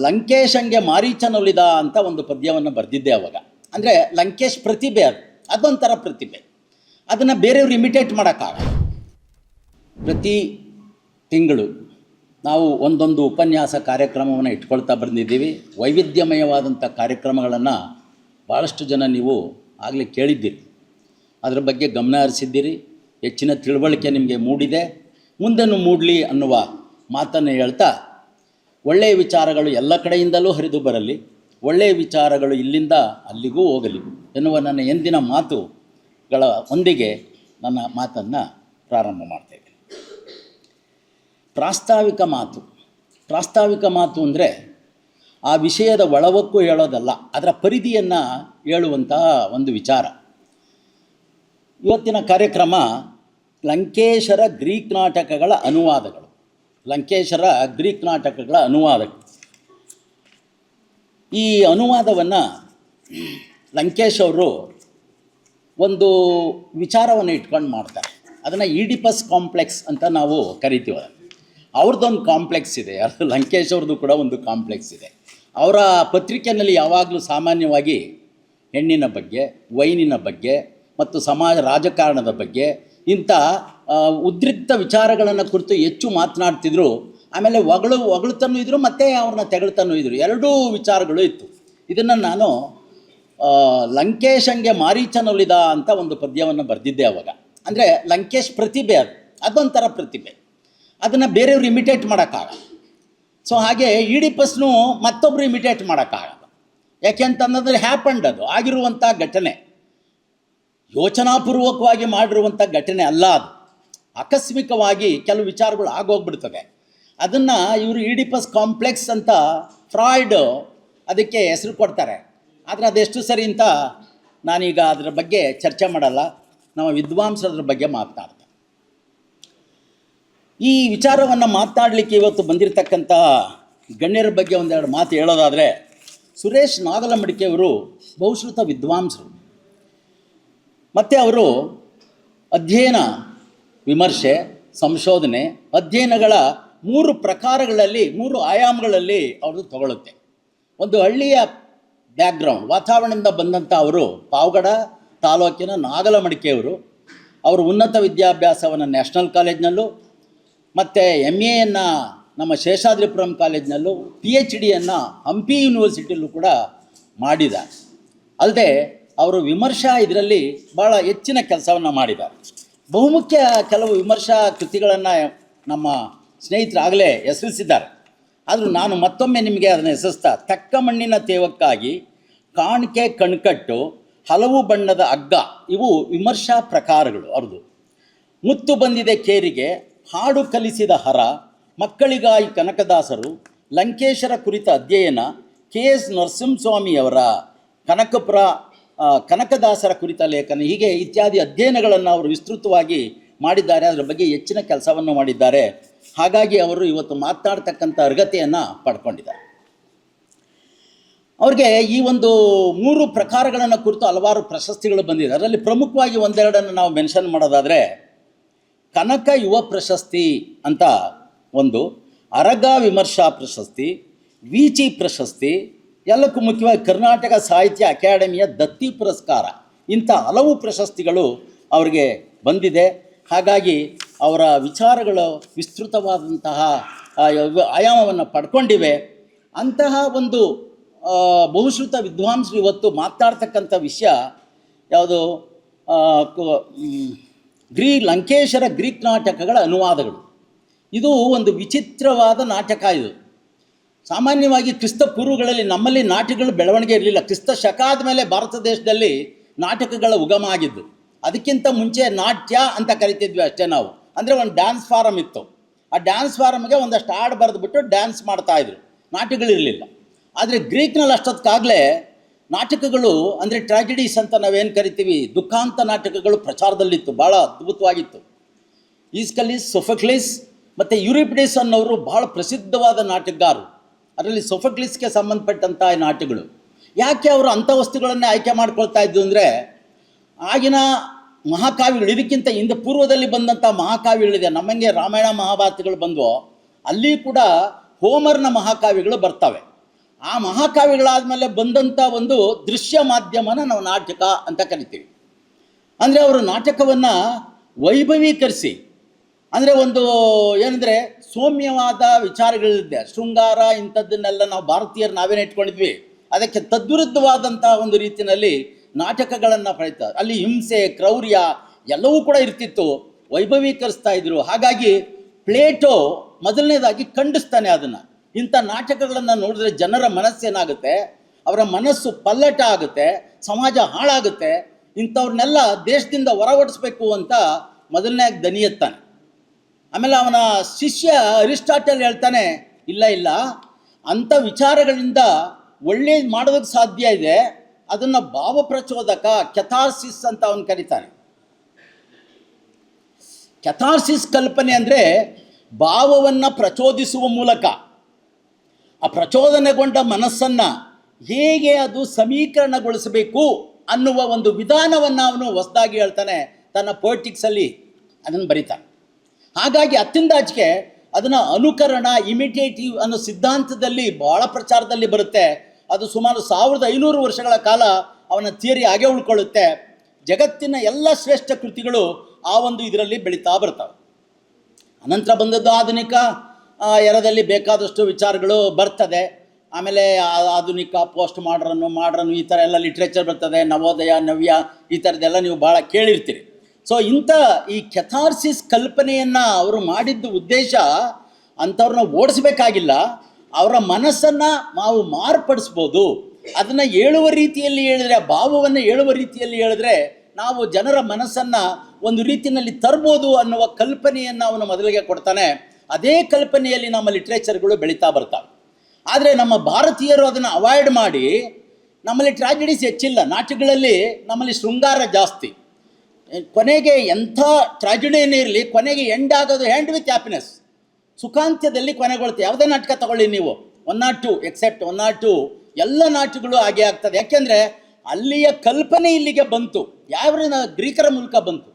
ಲಂಕೇಶಂಗೆ ಮಾರೀಚನೊಲಿದ ಅಂತ ಒಂದು ಪದ್ಯವನ್ನು ಬರೆದಿದ್ದೆ ಅವಾಗ. ಅಂದರೆ ಲಂಕೇಶ್ ಪ್ರತಿಭೆ ಅದು. ಅದೊಂಥರ ಪ್ರತಿಭೆ. ಅದನ್ನು ಬೇರೆಯವ್ರು ಇಮಿಟೇಟ್ ಮಾಡೋಕ್ಕಾಗಲ್ಲ. ಪ್ರತಿ ತಿಂಗಳು ನಾವು ಒಂದೊಂದು ಉಪನ್ಯಾಸ ಕಾರ್ಯಕ್ರಮವನ್ನು ಇಟ್ಕೊಳ್ತಾ ಬಂದಿದ್ದೀವಿ. ವೈವಿಧ್ಯಮಯವಾದಂಥ ಕಾರ್ಯಕ್ರಮಗಳನ್ನು ಭಾಳಷ್ಟು ಜನ ನೀವು ಆಗಲೇ ಕೇಳಿದ್ದೀರಿ. ಅದರ ಬಗ್ಗೆ ಗಮನ ಹರಿಸಿದ್ದೀರಿ. ಹೆಚ್ಚಿನ ತಿಳುವಳಿಕೆ ನಿಮಗೆ ಮೂಡಿದೆ. ಮುಂದೆನೂ ಮೂಡಲಿ ಅನ್ನುವ ಮಾತನ್ನು ಹೇಳ್ತಾ ಒಳ್ಳೆಯ ವಿಚಾರಗಳು ಎಲ್ಲ ಕಡೆಯಿಂದಲೂ ಹರಿದು ಬರಲಿ, ಒಳ್ಳೆಯ ವಿಚಾರಗಳು ಇಲ್ಲಿಂದ ಅಲ್ಲಿಗೂ ಹೋಗಲಿ ಎನ್ನುವ ನನ್ನ ಎಂದಿನ ಮಾತುಗಳ ಒಂದಿಗೆ ನನ್ನ ಮಾತನ್ನು ಪ್ರಾರಂಭ ಮಾಡ್ತೇವೆ. ಪ್ರಾಸ್ತಾವಿಕ ಮಾತು. ಪ್ರಾಸ್ತಾವಿಕ ಮಾತು ಅಂದರೆ ಆ ವಿಷಯದ ಒಳವಕ್ಕೂ ಹೇಳೋದಲ್ಲ, ಅದರ ಪರಿಧಿಯನ್ನು ಹೇಳುವಂತಹ ಒಂದು ವಿಚಾರ. ಇವತ್ತಿನ ಕಾರ್ಯಕ್ರಮ ಲಂಕೇಶರ ಗ್ರೀಕ್ ನಾಟಕಗಳ ಅನುವಾದಗಳು. ಲಂಕೇಶರ ಗ್ರೀಕ್ ನಾಟಕಗಳ ಅನುವಾದ ಈ ಅನುವಾದವನ್ನು ಲಂಕೇಶ್ ಅವರು ಒಂದು ವಿಚಾರವನ್ನು ಇಟ್ಕೊಂಡು ಮಾಡ್ತಾರೆ. ಅದನ್ನು ಇಡಿಪಸ್ ಕಾಂಪ್ಲೆಕ್ಸ್ ಅಂತ ನಾವು ಕರಿತೀವಿ. ಅವ್ರದ್ದೊಂದು ಕಾಂಪ್ಲೆಕ್ಸ್ ಇದೆ. ಅದು ಲಂಕೇಶ್ ಅವ್ರದ್ದು ಕೂಡ ಒಂದು ಕಾಂಪ್ಲೆಕ್ಸ್ ಇದೆ. ಅವರ ಪತ್ರಿಕೆಯಲ್ಲಿ ಯಾವಾಗಲೂ ಸಾಮಾನ್ಯವಾಗಿ ಹೆಣ್ಣಿನ ಬಗ್ಗೆ, ವೈನಿನ ಬಗ್ಗೆ ಮತ್ತು ಸಮಾಜ ರಾಜಕಾರಣದ ಬಗ್ಗೆ ಇಂಥ ಉದ್ರಿಕ್ತ ವಿಚಾರಗಳನ್ನು ಕುರಿತು ಹೆಚ್ಚು ಮಾತನಾಡ್ತಿದ್ರು. ಆಮೇಲೆ ಒಗಳು ಒಗಳುತ್ತನೂ ಇದ್ರು, ಮತ್ತು ಅವ್ರನ್ನ ತೆಗಳ್ತಾನೂ ಇದ್ರು. ಎರಡೂ ವಿಚಾರಗಳು ಇತ್ತು. ಇದನ್ನು ನಾನು ಲಂಕೇಶಂಗೆ ಮಾರೀಚನೊಲಿದ ಅಂತ ಒಂದು ಪದ್ಯವನ್ನು ಬರೆದಿದ್ದೆ ಅವಾಗ. ಅಂದರೆ ಲಂಕೇಶ್ ಪ್ರತಿಭೆ ಅದು. ಅದೊಂಥರ ಪ್ರತಿಭೆ. ಅದನ್ನು ಬೇರೆಯವ್ರು ಇಮಿಟೇಟ್ ಮಾಡೋಕ್ಕಾಗಲ್ಲ ಸೊ ಹಾಗೆ ಈಡಿಪಸ್ನು ಮತ್ತೊಬ್ಬರು ಇಮಿಟೇಟ್ ಮಾಡೋಕ್ಕಾಗಲ್ಲ ಯಾಕೆಂತಂದರೆ ಹ್ಯಾಪಂಡ್ ಅದು. ಆಗಿರುವಂಥ ಘಟನೆ. ಯೋಚನಾಪೂರ್ವಕವಾಗಿ ಮಾಡಿರುವಂಥ ಘಟನೆ ಅಲ್ಲ ಅದು. ಆಕಸ್ಮಿಕವಾಗಿ ಕೆಲವು ವಿಚಾರಗಳು ಆಗೋಗ್ಬಿಡ್ತವೆ. ಅದನ್ನು ಇವರು ಇಡಿಪಸ್ ಕಾಂಪ್ಲೆಕ್ಸ್ ಅಂತ ಫ್ರಾಯ್ಡ್ ಅದಕ್ಕೆ ಹೆಸರು ಕೊಡ್ತಾರೆ. ಆದರೆ ಅದೆಷ್ಟು ಸರಿ ಅಂತ ನಾನೀಗ ಅದರ ಬಗ್ಗೆ ಚರ್ಚೆ ಮಾಡಲ್ಲ. ನಮ್ಮ ವಿದ್ವಾಂಸರ ಬಗ್ಗೆ ಮಾತನಾಡ್ತಾರೆ ಈ ವಿಚಾರವನ್ನು ಮಾತನಾಡಲಿಕ್ಕೆ ಇವತ್ತು ಬಂದಿರತಕ್ಕಂತಹ ಗಣ್ಯರ ಬಗ್ಗೆ ಒಂದೆರಡು ಮಾತು ಹೇಳೋದಾದರೆ ಸುರೇಶ್ ನಾಗಲಮಡಿಕೆಯವರು ಬಹುಶ್ರುತ ವಿದ್ವಾಂಸರು. ಮತ್ತು ಅವರು ಅಧ್ಯಯನ ವಿಮರ್ಶೆ, ಸಂಶೋಧನೆ, ಅಧ್ಯಯನಗಳ ಮೂರು ಪ್ರಕಾರಗಳಲ್ಲಿ, ಮೂರು ಆಯಾಮಗಳಲ್ಲಿ ಅವರು ತಗೊಳ್ಳುತ್ತೆ ಒಂದು ಹಳ್ಳಿಯ ಬ್ಯಾಕ್ಗ್ರೌಂಡ್ ವಾತಾವರಣದಿಂದ ಬಂದಂಥ ಅವರು ಪಾವಗಡ ತಾಲೂಕಿನ ನಾಗಲಮಡಿಕೆಯವರು. ಅವರು ಉನ್ನತ ವಿದ್ಯಾಭ್ಯಾಸವನ್ನು ನ್ಯಾಷನಲ್ ಕಾಲೇಜ್ನಲ್ಲೂ, ಮತ್ತು ಎಂ ಎಯನ್ನು ನಮ್ಮ ಶೇಷಾದ್ರಿಪುರಂ ಕಾಲೇಜ್ನಲ್ಲೂ ಪಿ ಎಚ್ ಡಿಯನ್ನು ಹಂಪಿ ಯೂನಿವರ್ಸಿಟಿಯಲ್ಲೂ ಕೂಡ ಮಾಡಿದ ಅಲ್ಲದೆ, ಅವರು ವಿಮರ್ಶಾ ಇದರಲ್ಲಿ ಭಾಳ ಹೆಚ್ಚಿನ ಕೆಲಸವನ್ನು ಮಾಡಿದ್ದಾರೆ. ಬಹುಮುಖ್ಯ ಕೆಲವು ವಿಮರ್ಶಾ ಕೃತಿಗಳನ್ನು ನಮ್ಮ ಸ್ನೇಹಿತರಾಗಲೇ ಹೆಸರಿಸಿದ್ದಾರೆ. ಆದರೂ ನಾನು ಮತ್ತೊಮ್ಮೆ ನಿಮಗೆ ಅದನ್ನು ಹೆಸರಿಸ್ತಾ, ತಕ್ಕ ಮಣ್ಣಿನ ತೇವಕ್ಕಾಗಿ ಕಾಣಿಕೆ ಕಣ್ಕಟ್ಟು, ಹಲವು ಬಣ್ಣದ ಅಗ್ಗ ಇವು ವಿಮರ್ಶಾ ಪ್ರಕಾರಗಳು ಅವ್ರದ್ದು ಮುತ್ತು ಬಂದಿದೆ ಕೇರಿಗೆ, ಹಾಡು ಕಲಿಸಿದ ಹರ ಮಕ್ಕಳಿಗಾಯಿ ಕನಕದಾಸರು, ಲಂಕೇಶರ ಕುರಿತ ಅಧ್ಯಯನ ಕೆ ಎಸ್ ನರಸಿಂಹಸ್ವಾಮಿಯವರ ಕನಕಪುರ ಕನಕದಾಸರ ಕುರಿತ ಲೇಖನ, ಹೀಗೆ ಇತ್ಯಾದಿ ಅಧ್ಯಯನಗಳನ್ನು ಅವರು ವಿಸ್ತೃತವಾಗಿ ಮಾಡಿದ್ದಾರೆ, ಅದರ ಬಗ್ಗೆ ಹೆಚ್ಚಿನ ಕೆಲಸವನ್ನು ಮಾಡಿದ್ದಾರೆ. ಹಾಗಾಗಿ ಅವರು ಇವತ್ತು ಮಾತನಾಡ್ತಕ್ಕಂಥ ಅರ್ಹತೆಯನ್ನು ಪಡ್ಕೊಂಡಿದ್ದಾರೆ. ಅವ್ರಿಗೆ ಈ ಒಂದು ಮೂರು ಪ್ರಕಾರಗಳನ್ನು ಕುರಿತು ಹಲವಾರು ಪ್ರಶಸ್ತಿಗಳು ಬಂದಿದೆ. ಅದರಲ್ಲಿ ಪ್ರಮುಖವಾಗಿ ಒಂದೆರಡನ್ನು ನಾವು ಮೆನ್ಷನ್ ಮಾಡೋದಾದರೆ, ಕನಕ ಯುವ ಪ್ರಶಸ್ತಿ ಅಂತ ಒಂದು, ಅರಗ ವಿಮರ್ಶಾ ಪ್ರಶಸ್ತಿ, ವಿಚಿ ಪ್ರಶಸ್ತಿ ಎಲ್ಲಕ್ಕೂ ಮುಖ್ಯವಾಗಿ ಕರ್ನಾಟಕ ಸಾಹಿತ್ಯ ಅಕಾಡೆಮಿಯ ದತ್ತಿ ಪುರಸ್ಕಾರ. ಇಂಥ ಹಲವು ಪ್ರಶಸ್ತಿಗಳು ಅವರಿಗೆ ಬಂದಿದೆ. ಹಾಗಾಗಿ ಅವರ ವಿಚಾರಗಳು ವಿಸ್ತೃತವಾದಂತಹ ಆಯಾಮವನ್ನು ಪಡ್ಕೊಂಡಿವೆ. ಅಂತಹ ಒಂದು ಬಹುಶ್ರುತ ವಿದ್ವಾಂಸರು ಇವತ್ತು ಮಾತಾಡ್ತಕ್ಕಂಥ ವಿಷಯ ಯಾವುದು ಗ್ರೀ, ಲಂಕೇಶರ ಗ್ರೀಕ್ ನಾಟಕಗಳ ಅನುವಾದಗಳು. ಇದು ಒಂದು ವಿಚಿತ್ರವಾದ ನಾಟಕ ಇದು. ಸಾಮಾನ್ಯವಾಗಿ ಕ್ರಿಸ್ತ ಪೂರ್ವಗಳಲ್ಲಿ ನಮ್ಮಲ್ಲಿ ನಾಟಕಗಳು ಬೆಳವಣಿಗೆ ಇರಲಿಲ್ಲ. ಕ್ರಿಸ್ತ ಶಕ ಆದಮೇಲೆ ಭಾರತ ದೇಶದಲ್ಲಿ ನಾಟಕಗಳ ಉಗಮ ಆಗಿದ್ದು, ಅದಕ್ಕಿಂತ ಮುಂಚೆ ನಾಟ್ಯ ಅಂತ ಕರಿತಿದ್ವಿ ಅಷ್ಟೇ ನಾವು. ಅಂದರೆ ಒಂದು ಡ್ಯಾನ್ಸ್ ಫಾರಮ್ ಇತ್ತು. ಆ ಡ್ಯಾನ್ಸ್ ಫಾರಮ್ಗೆ ಒಂದಷ್ಟು ಹಾಡು ಬರೆದುಬಿಟ್ಟು ಡ್ಯಾನ್ಸ್ ಮಾಡ್ತಾಯಿದ್ರು ನಾಟಕಗಳಿರಲಿಲ್ಲ ಆದರೆ ಗ್ರೀಕ್ನಲ್ಲಿ ಅಷ್ಟೊತ್ತಾಗಲೇ ನಾಟಕಗಳು ಅಂದರೆ ಟ್ರಾಜಿಡೀಸ್ ಅಂತ ನಾವೇನು ಕರಿತೀವಿ? ದುಃಖಾಂತ ನಾಟಕಗಳು ಪ್ರಚಾರದಲ್ಲಿತ್ತು. ಭಾಳ ಅದ್ಭುತವಾಗಿತ್ತು. ಈಸ್ಕಲಿಸ್, ಸೊಫಕ್ಲಿಸ್ ಮತ್ತು ಯುರಿಪಿಡೀಸ್ ಅನ್ನೋರು ಭಾಳ ಪ್ರಸಿದ್ಧವಾದ ನಾಟಕಗಾರರು. ಅದರಲ್ಲಿ ಸೊಫಕ್ಲಿಸ್ಗೆ ಸಂಬಂಧಪಟ್ಟಂಥ ಈ ನಾಟಕಗಳು. ಯಾಕೆ ಅವರು ಅಂಥ ವಸ್ತುಗಳನ್ನೇ ಆಯ್ಕೆ ಮಾಡ್ಕೊಳ್ತಾ ಇದ್ದು ಅಂದರೆ, ಆಗಿನ ಮಹಾಕಾವ್ಯಗಳು, ಇದಕ್ಕಿಂತ ಹಿಂದೆ ಪೂರ್ವದಲ್ಲಿ ಬಂದಂಥ ಮಹಾಕಾವ್ಯಗಳಿದೆ. ನಮ್ಮಂಗೆ ರಾಮಾಯಣ ಮಹಾಭಾರತಗಳು ಬಂದವು, ಅಲ್ಲಿ ಕೂಡ ಹೋಮರ್ನ ಮಹಾಕಾವ್ಯಗಳು ಬರ್ತವೆ. ಆ ಮಹಾಕಾವ್ಯಗಳಾದಮೇಲೆ ಬಂದಂಥ ಒಂದು ದೃಶ್ಯ ಮಾಧ್ಯಮನ ನಾವು ನಾಟಕ ಅಂತ ಕರಿತೀವಿ. ಅಂದರೆ ಅವರು ನಾಟಕವನ್ನು ವೈಭವೀಕರಿಸಿ ಅಂದರೆ ಒಂದು ಏನಂದರೆ ಸೌಮ್ಯವಾದ ವಿಚಾರಗಳಿದೆ. ಶೃಂಗಾರ ಇಂಥದ್ದನ್ನೆಲ್ಲ ನಾವು ಭಾರತೀಯರು ನಾವೇನೆ ಇಟ್ಕೊಂಡಿದ್ವಿ. ಅದಕ್ಕೆ ತದ್ವಿರುದ್ಧವಾದಂತಹ ಒಂದು ರೀತಿಯಲ್ಲಿ ನಾಟಕಗಳನ್ನು ಪಡಿತಾರೆ ಅಲ್ಲಿ ಹಿಂಸೆ, ಕ್ರೌರ್ಯ ಎಲ್ಲವೂ ಕೂಡ ಇರ್ತಿತ್ತು. ವೈಭವೀಕರಿಸ್ತಾ ಇದ್ರು. ಹಾಗಾಗಿ ಪ್ಲೇಟೋ ಮೊದಲನೇದಾಗಿ ಖಂಡಿಸ್ತಾನೆ ಅದನ್ನು. ಇಂಥ ನಾಟಕಗಳನ್ನು ನೋಡಿದ್ರೆ ಜನರ ಮನಸ್ಸೇನಾಗುತ್ತೆ ಅವರ ಮನಸ್ಸು ಪಲ್ಲಟ ಆಗುತ್ತೆ. ಸಮಾಜ ಹಾಳಾಗುತ್ತೆ. ಇಂಥವ್ರನ್ನೆಲ್ಲ ದೇಶದಿಂದ ಹೊರವಡಿಸ್ಬೇಕು ಅಂತ ಮೊದಲನೇ ದನಿ ಎತ್ತಾನೆ ಆಮೇಲೆ ಅವನ ಶಿಷ್ಯ ಅರಿಸ್ಟಾಟಲ್ ಹೇಳ್ತಾನೆ, ಇಲ್ಲ ಇಲ್ಲ ಅಂಥ ವಿಚಾರಗಳಿಂದ ಒಳ್ಳೇದು ಮಾಡೋದಕ್ಕೆ ಸಾಧ್ಯ ಇದೆ, ಅದನ್ನು ಭಾವಪ್ರಚೋದಕ ಕೆಥಾರ್ಸಿಸ್ ಅಂತ ಅವನು ಕರೀತಾನೆ. ಕೆಥಾರ್ಸಿಸ್ ಕಲ್ಪನೆ ಅಂದರೆ ಭಾವವನ್ನು ಪ್ರಚೋದಿಸುವ ಮೂಲಕ, ಆ ಪ್ರಚೋದನೆಗೊಂಡ ಮನಸ್ಸನ್ನು ಹೇಗೆ ಅದು ಸಮೀಕರಣಗೊಳಿಸಬೇಕು ಅನ್ನುವ ಒಂದು ವಿಧಾನವನ್ನು ಅವನು ಹೊಸದಾಗಿ ಹೇಳ್ತಾನೆ, ತನ್ನ ಪೊಯಿಟಿಕ್ಸಲ್ಲಿ ಅದನ್ನು ಬರೀತಾನೆ. ಹಾಗಾಗಿ ಅತ್ತಿಂದಾಚೆಗೆ ಅದನ್ನು ಅನುಕರಣ, ಇಮಿಟೇಟಿವ್ ಅನ್ನೋ ಸಿದ್ಧಾಂತದಲ್ಲಿ ಬಹಳ ಪ್ರಚಾರದಲ್ಲಿ ಬರುತ್ತೆ. ಅದು ಸುಮಾರು ಸಾವಿರದ ಐನೂರು ವರ್ಷಗಳ ಕಾಲ ಅವನ ಥಿಯರಿ ಹಾಗೆ ಉಳ್ಕೊಳ್ಳುತ್ತೆ. ಜಗತ್ತಿನ ಎಲ್ಲ ಶ್ರೇಷ್ಠ ಕೃತಿಗಳು ಆ ಒಂದು ಇದರಲ್ಲಿ ಬೆಳೀತಾ ಬರ್ತವೆ. ಅನಂತರ ಬಂದದ್ದು ಆಧುನಿಕ ಎರದಲ್ಲಿ ಬೇಕಾದಷ್ಟು ವಿಚಾರಗಳು ಬರ್ತದೆ. ಆಮೇಲೆ ಆಧುನಿಕ ಪೋಸ್ಟ್ ಮಾಡ್ರನ್ನು ಮಾಡ್ರನ್ನು ಈ ಥರ ಎಲ್ಲ ಲಿಟ್ರೇಚರ್ ಬರ್ತದೆ. ನವೋದಯ, ನವ್ಯ ಈ ಥರದ್ದೆಲ್ಲ ನೀವು ಭಾಳ ಕೇಳಿರ್ತೀರಿ. ಸೊ ಇಂಥ ಈ ಕೆಥಾರ್ಸಿಸ್ ಕಲ್ಪನೆಯನ್ನು ಅವರು ಮಾಡಿದ್ದ ಉದ್ದೇಶ ಅಂಥವ್ರನ್ನ ಓಡಿಸ್ಬೇಕಾಗಿಲ್ಲ. ಅವರ ಮನಸ್ಸನ್ನು ನಾವು ಮಾರ್ಪಡಿಸ್ಬೋದು. ಅದನ್ನು ಹೇಳುವ ರೀತಿಯಲ್ಲಿ ಹೇಳಿದ್ರೆ, ಭಾವವನ್ನು ಹೇಳುವ ರೀತಿಯಲ್ಲಿ ಹೇಳಿದ್ರೆ ನಾವು ಜನರ ಮನಸ್ಸನ್ನು ಒಂದು ರೀತಿಯಲ್ಲಿ ತರ್ಬೋದು ಅನ್ನುವ ಕಲ್ಪನೆಯನ್ನು ಅವನು ಮೊದಲಿಗೆ ಕೊಡ್ತಾನೆ. ಅದೇ ಕಲ್ಪನೆಯಲ್ಲಿ ನಮ್ಮ ಲಿಟ್ರೇಚರ್ಗಳು ಬೆಳೀತಾ ಬರ್ತವೆ. ಆದರೆ ನಮ್ಮ ಭಾರತೀಯರು ಅದನ್ನು ಅವಾಯ್ಡ್ ಮಾಡಿ, ನಮ್ಮಲ್ಲಿ ಟ್ರಾಜಿಡೀಸ್ ಹೆಚ್ಚಿಲ್ಲ. ನಾಟಕಗಳಲ್ಲಿ ನಮ್ಮಲ್ಲಿ ಶೃಂಗಾರ ಜಾಸ್ತಿ. ಕೊನೆಗೆ ಎಂಥ ಟ್ರಾಜಿಡಿಯನ್ನೇ ಇರಲಿ, ಕೊನೆಗೆ ಎಂಡ್ ಆಗೋದು ಹ್ಯಾಂಡ್ ವಿತ್ ಹ್ಯಾಪಿನೆಸ್ ಸುಖಾಂತ್ಯದಲ್ಲಿ ಕೊನೆಗೊಳ್ಳುತ್ತೆ ಯಾವುದೇ ನಾಟಕ ತಗೊಳ್ಳಿ ನೀವು. One not two except one not two ಎಲ್ಲ ನಾಟಕಗಳು ಹಾಗೆ ಆಗ್ತದೆ. ಯಾಕೆಂದರೆ ಅಲ್ಲಿಯ ಕಲ್ಪನೆ ಇಲ್ಲಿಗೆ ಬಂತು. ಯಾವ ಗ್ರೀಕರ ಮೂಲಕ ಬಂತು.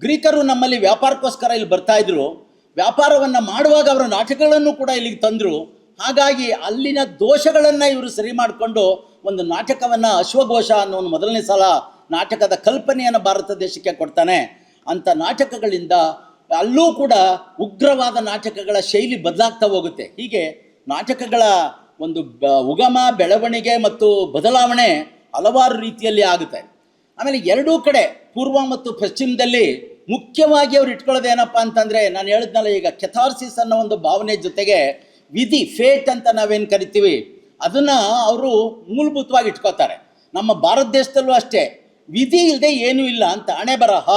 ಗ್ರೀಕರು ನಮ್ಮಲ್ಲಿ ವ್ಯಾಪಾರಕ್ಕೋಸ್ಕರ ಇಲ್ಲಿ ಬರ್ತಾ ಇದ್ರು. ವ್ಯಾಪಾರವನ್ನು ಮಾಡುವಾಗ ಅವರ ನಾಟಕಗಳನ್ನು ಕೂಡ ಇಲ್ಲಿಗೆ ತಂದರು. ಹಾಗಾಗಿ ಅಲ್ಲಿನ ದೋಷಗಳನ್ನು ಇವರು ಸರಿ ಮಾಡಿಕೊಂಡು ಒಂದು ನಾಟಕವನ್ನು ಅಶ್ವಘೋಷ ಅನ್ನೋ ಒಂದು ಮೊದಲನೇ ಸಲ ನಾಟಕದ ಕಲ್ಪನೆಯನ್ನು ಭಾರತ ದೇಶಕ್ಕೆ ಕೊಡ್ತಾನೆ. ಅಂಥ ನಾಟಕಗಳಿಂದ ಅಲ್ಲೂ ಕೂಡ ಉಗ್ರವಾದ ನಾಟಕಗಳ ಶೈಲಿ ಬದಲಾಗ್ತಾ ಹೋಗುತ್ತೆ. ಹೀಗೆ ನಾಟಕಗಳ ಒಂದು ಬ- ಉಗಮ, ಬೆಳವಣಿಗೆ ಮತ್ತು ಬದಲಾವಣೆ ಹಲವಾರು ರೀತಿಯಲ್ಲಿ ಆಗುತ್ತೆ. ಆಮೇಲೆ ಎರಡೂ ಕಡೆ ಪೂರ್ವ ಮತ್ತು ಪಶ್ಚಿಮದಲ್ಲಿ ಮುಖ್ಯವಾಗಿ ಅವ್ರು ಇಟ್ಕೊಳ್ಳೋದು ಏನಪ್ಪ ಅಂತಂದರೆ ನಾನು ಹೇಳಿದ್ನಲ್ಲ ಈಗ ಕೆಥಾರ್ಸಿಸ್ ಅನ್ನೋ ಒಂದು ಭಾವನೆ ಜೊತೆಗೆ ವಿಧಿ, ಫೇಟ್ ಅಂತ ನಾವೇನು ಕರಿತೀವಿ, ಅದನ್ನು ಅವರು ಮೂಲಭೂತವಾಗಿ ಇಟ್ಕೋತಾರೆ ನಮ್ಮ ಭಾರತ ದೇಶದಲ್ಲೂ ಅಷ್ಟೇ, ವಿಧಿ ಇಲ್ಲದೆ ಏನೂ ಇಲ್ಲ ಅಂತ ಹಣೆ ಬರಹ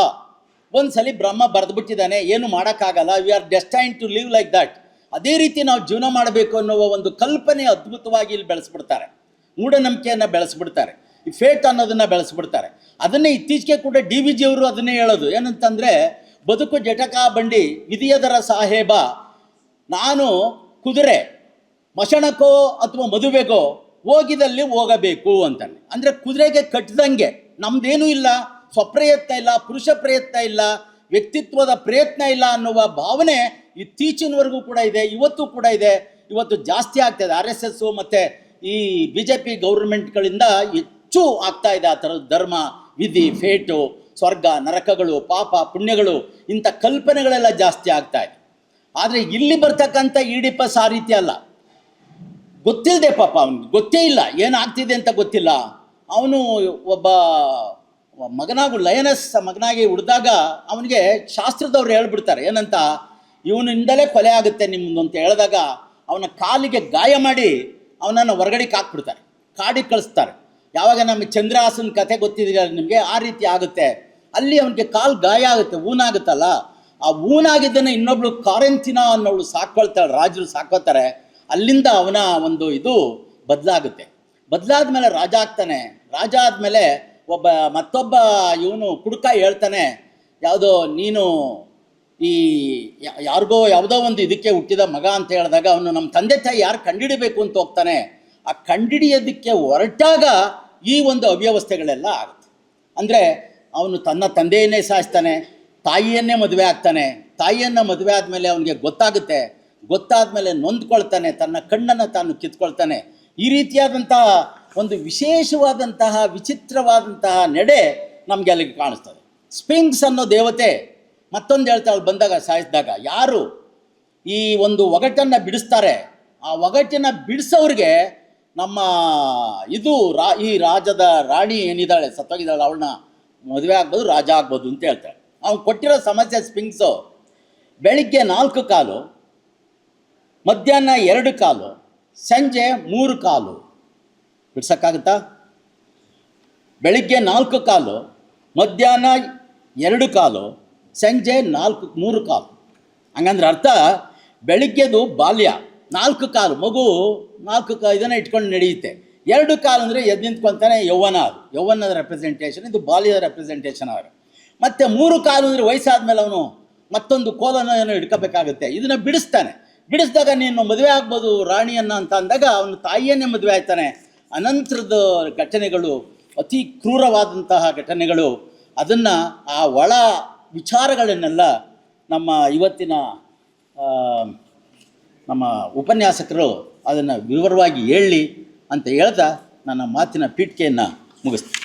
ಒಂದ್ಸಲಿ ಬ್ರಹ್ಮ ಬರೆದ್ಬಿಟ್ಟಿದ್ದಾನೆ, ಏನು ಮಾಡೋಕ್ಕಾಗಲ್ಲ we are destine to live like that ಅದೇ ರೀತಿ ನಾವು ಜೀವನ ಮಾಡಬೇಕು ಅನ್ನುವ ಒಂದು ಕಲ್ಪನೆ ಅದ್ಭುತವಾಗಿ ಇಲ್ಲಿ ಬೆಳೆಸ್ಬಿಡ್ತಾರೆ. ಮೂಢನಂಬಿಕೆಯನ್ನು ಬೆಳೆಸ್ಬಿಡ್ತಾರೆ. ಈ ಫೇಟ್ ಅನ್ನೋದನ್ನು ಬೆಳೆಸ್ಬಿಡ್ತಾರೆ. ಅದನ್ನೇ ಇತ್ತೀಚೆಗೆ ಕೂಡ ಡಿ ವಿ ಜಿಯವರು ಅದನ್ನೇ ಹೇಳೋದು. ಏನಂತಂದರೆ, ಬದುಕು ಜಟಕಾ ಬಂಡಿ ವಿಧಿಯದರ ಸಾಹೇಬ. ನಾನು ಕುದುರೆ ಮಶಣಕ್ಕೋ ಅಥವಾ ಮದುವೆಗೋ ಹೋಗಿದಲ್ಲಿ ಹೋಗಬೇಕು ಅಂತಾನೆ. ಅಂದರೆ ಕುದುರೆಗೆ ಕಟ್ಟಿದಂಗೆ, ನಮ್ದೇನೂ ಇಲ್ಲ, ಸ್ವಪ್ರಯತ್ನ ಇಲ್ಲ, ಪುರುಷ ಪ್ರಯತ್ನ ಇಲ್ಲ, ವ್ಯಕ್ತಿತ್ವದ ಪ್ರಯತ್ನ ಇಲ್ಲ ಅನ್ನುವ ಭಾವನೆ ಇತ್ತೀಚಿನವರೆಗೂ ಕೂಡ ಇದೆ, ಇವತ್ತು ಕೂಡ ಇದೆ. ಇವತ್ತು ಜಾಸ್ತಿ ಆಗ್ತಾಯಿದೆ ಆರ್ ಎಸ್ ಎಸ್ಸು ಮತ್ತು ಈ ಬಿ ಜೆ ಪಿ ಗೌರ್ಮೆಂಟ್ಗಳಿಂದ ಹೆಚ್ಚು ಆಗ್ತಾ ಇದೆ ಆ ಥರದ ಧರ್ಮ, ವಿಧಿ, ಫೇಟು, ಸ್ವರ್ಗ, ನರಕಗಳು, ಪಾಪ, ಪುಣ್ಯಗಳು, ಇಂಥ ಕಲ್ಪನೆಗಳೆಲ್ಲ ಜಾಸ್ತಿ ಆಗ್ತಾ ಇದೆ. ಆದರೆ ಇಲ್ಲಿ ಬರ್ತಕ್ಕಂಥ ಈಡಿಪಸ್ ಆ ರೀತಿ ಅಲ್ಲ. ಗೊತ್ತಿಲ್ಲದೆ ಪಾಪ ಅವನಿಗೆ ಗೊತ್ತೇ ಇಲ್ಲ. ಏನಾಗ್ತಿದೆ ಅಂತ ಗೊತ್ತಿಲ್ಲ. ಅವನು ಒಬ್ಬ ಮಗನಾಗು ಲಯನಸ್ ಮಗನಾಗಿ ಉಳಿದಾಗ ಅವನಿಗೆ ಶಾಸ್ತ್ರದವ್ರು ಹೇಳ್ಬಿಡ್ತಾರೆ. ಏನಂತ? ಇವನಿಂದಲೇ ಕೊಲೆ ಆಗುತ್ತೆ ನಿಮ್ಮದು ಅಂತ ಹೇಳಿದಾಗ ಅವನ ಕಾಲಿಗೆ ಗಾಯ ಮಾಡಿ ಅವನನ್ನು ಹೊರಗಡೆಗೆ ಹಾಕ್ಬಿಡ್ತಾರೆ. ಕಾಡಿಗೆ ಕಳಿಸ್ತಾರೆ. ಯಾವಾಗ ನಮಗೆ ಚಂದ್ರಹಾಸನ ಕಥೆ ಗೊತ್ತಿದೆಯಲ್ಲ ನಿಮಗೆ, ಆ ರೀತಿ ಆಗುತ್ತೆ. ಅಲ್ಲಿ ಅವನಿಗೆ ಕಾಲು ಗಾಯ ಆಗುತ್ತೆ, ಊನಾಗುತ್ತಲ್ಲ. ಆ ಊನಾಗಿದ್ದನ್ನು ಇನ್ನೊಬ್ಳು ಕಾರೆಂತಿನ ಅನ್ನೋಳು ಸಾಕೊಳ್ತಾಳೆ, ರಾಜರು ಸಾಕೋತಾರೆ ಅಲ್ಲಿಂದ ಅವನ ಒಂದು ಇದು ಬದಲಾಗುತ್ತೆ. ಬದಲಾದ ಮೇಲೆ ರಾಜ ಆಗ್ತಾನೆ. ರಾಜ ಆದಮೇಲೆ ಒಬ್ಬ, ಮತ್ತೊಬ್ಬ ಇವನು ಕುಡುಕ ಹೇಳ್ತಾನೆ, ಯಾವುದೋ ನೀನು ಈ ಯಾರಿಗೋ ಯಾವುದೋ ಒಂದು ಇದಕ್ಕೆ ಹುಟ್ಟಿದ ಮಗ ಅಂತ ಹೇಳಿದಾಗ ಅವನು ನಮ್ಮ ತಂದೆ ತಾಯಿ ಯಾರು ಕಂಡಿಡಿಬೇಕು ಅಂತ ಹೋಗ್ತಾನೆ. ಆ ಕಂಡಿಡಿಯೋದಕ್ಕೆ ಹೊರಟಾಗ ಈ ಒಂದು ಅವ್ಯವಸ್ಥೆಗಳೆಲ್ಲ ಆಗುತ್ತೆ. ಅಂದರೆ ಅವನು ತನ್ನ ತಂದೆಯನ್ನೇ ಸಾಯಿಸ್ತಾನೆ ತಾಯಿಯನ್ನೇ ಮದುವೆ ಆಗ್ತಾನೆ. ತಾಯಿಯನ್ನು ಮದುವೆ ಆದಮೇಲೆ ಅವನಿಗೆ ಗೊತ್ತಾಗುತ್ತೆ. ಗೊತ್ತಾದ ಮೇಲೆ ನೊಂದ್ಕೊಳ್ತಾನೆ. ತನ್ನ ಕಣ್ಣನ್ನು ತಾನು ಕಿತ್ಕೊಳ್ತಾನೆ. ಈ ರೀತಿಯಾದಂತಹ ಒಂದು ವಿಶೇಷವಾದಂತಹ, ವಿಚಿತ್ರವಾದಂತಹ ನಡೆ ನಮಗೆ ಅಲ್ಲಿಗೆ ಕಾಣಿಸ್ತದೆ. ಸ್ಪಿಂಗ್ಸ್ ಅನ್ನೋ ದೇವತೆ ಮತ್ತೊಂದು ಹೇಳ್ತಾಳೆ ಬಂದಾಗ, ಸಾಯಿಸಿದಾಗ. ಯಾರು? ಈ ಒಂದು ಒಗಟನ್ನು ಬಿಡಿಸ್ತಾರೆ. ಆ ಒಗಟನ್ನು ಬಿಡಿಸೋರಿಗೆ ನಮ್ಮ ಇದು ರಾ, ಈ ರಾಜದ ರಾಣಿ ಏನಿದ್ದಾಳೆ, ಸತ್ತೋಗಿದ್ದಾಳೆ, ಅವಳನ್ನ ಮದುವೆ ಆಗ್ಬೋದು, ರಾಜ ಆಗ್ಬೋದು ಅಂತ ಹೇಳ್ತಾಳೆ. ಅವ್ನು ಕೊಟ್ಟಿರೋ ಸಮಸ್ಯೆ ಸ್ಪಿಂಗ್ಸು. ಬೆಳಿಗ್ಗೆ ನಾಲ್ಕು ಕಾಲು, ಮಧ್ಯಾಹ್ನ ಎರಡು ಕಾಲು, ಸಂಜೆ ಮೂರು ಕಾಲು. ಬಿಡ್ಸೋಕ್ಕಾಗುತ್ತಾ? ಬೆಳಿಗ್ಗೆ ನಾಲ್ಕು ಕಾಲು, ಮಧ್ಯಾಹ್ನ ಎರಡು ಕಾಲು, ಸಂಜೆ ನಾಲ್ಕು, ಮೂರು ಕಾಲು. ಹಂಗಂದ್ರೆ ಅರ್ಥ ಬೆಳಿಗ್ಗೆದು ಬಾಲ್ಯ, ನಾಲ್ಕು ಕಾಲು, ಮಗು ನಾಲ್ಕು ಕಾ, ಇದನ್ನು ಇಟ್ಕೊಂಡು ನಡೆಯುತ್ತೆ. ಎರಡು ಕಾಲು ಅಂದರೆ ಎದ್ದು ನಿಂತ್ಕೊತಾನೆ ಯೌವನ ಅದು. ಯೌವನದ ರೆಪ್ರೆಸೆಂಟೇಷನ್ ಇದು ಬಾಲ್ಯದ ರೆಪ್ರೆಸೆಂಟೇಷನ್ ಅವರು. ಮತ್ತು ಮೂರು ಕಾಲು ಅಂದರೆ ವಯಸ್ಸಾದ್ಮೇಲೆ ಅವನು ಮತ್ತೊಂದು ಕೋಲನ್ನು ಏನೋ ಹಿಡ್ಕೋಬೇಕಾಗುತ್ತೆ. ಇದನ್ನು ಬಿಡಿಸ್ತಾನೆ. ಬಿಡಿಸಿದಾಗ ನೀನು ಮದುವೆ ಆಗ್ಬೋದು, ರಾಣಿಯನ್ನು ಅಂತ ಅಂದಾಗ ಅವನು ತಾಯಿಯನ್ನೇ ಮದುವೆ ಆಯ್ತಾನೆ. ಅನಂತರದ ಘಟನೆಗಳು, ಅತಿ ಕ್ರೂರವಾದಂತಹ ಘಟನೆಗಳು. ಅದನ್ನು ಆ ಒಳ ವಿಚಾರಗಳನ್ನೆಲ್ಲ ನಮ್ಮ ಇವತ್ತಿನ ನಮ್ಮ ಉಪನ್ಯಾಸಕರು ಅದನ್ನು ವಿವರವಾಗಿ ಹೇಳಿ ಅಂತ ಹೇಳ್ತಾ ನನ್ನ ಮಾತಿನ ಪೀಠಿಕೆಯನ್ನು ಮುಗಿಸ್ತೀನಿ.